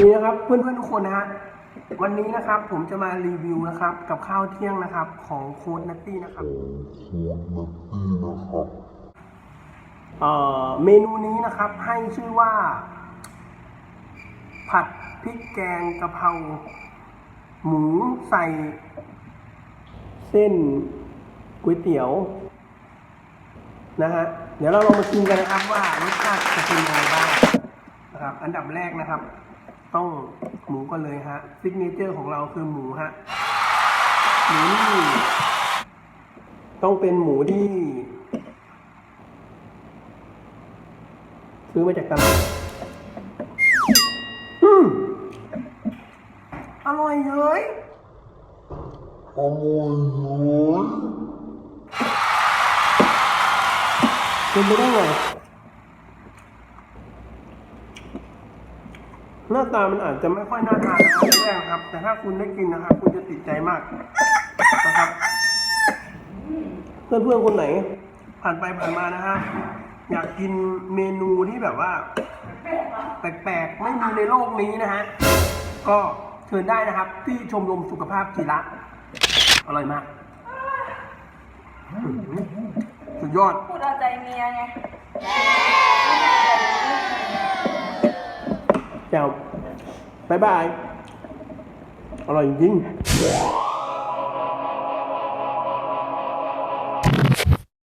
ดีนะครับเพื่อนๆทุกคนนะฮะวันนี้นะครับผมจะมารีวิวนะครับ กับข้าวเที่ยงนะครับของโค้ดนัตตี้นะครับเอ่อเมนูนี้นะครับให้ชื่อว่า ผัดพริกแกงกะเพราหมูใส่ เส้นก๋วยเตี๋ยวนะฮะเดี๋ยวเราลองมาชิมกันนะครับว่ารสชาติจะเป็นยังไงบ้าง นะครับ อันดับแรกนะครับ ต้องหมูกันเลยฮะซิกเนเจอร์ของเราคือหมูฮะหมูนี่ต้องเป็นหมูที่ซื้อมาจากตลาดอืมอร่อยเลยอร่อยเลยเป็นไปได้ไง หน้าตามันอาจจะไม่ค่อยน่าทานนะครับแรกๆครับ แต่ถ้าคุณได้กินนะครับ คุณจะติดใจมากนะครับเพื่อนๆคนไหน ผ่านไปผ่านมานะฮะอยากกินเมนูที่แบบว่า แปลกๆ ไม่มีในโลกนี้นะฮะ ก็เชิญได้นะครับ ที่ชมรมสุขภาพกีฬาอร่อยมากอื้อหือสุดยอด พูดเอาใจเมียไง chào. Bye bye. Rồi dinh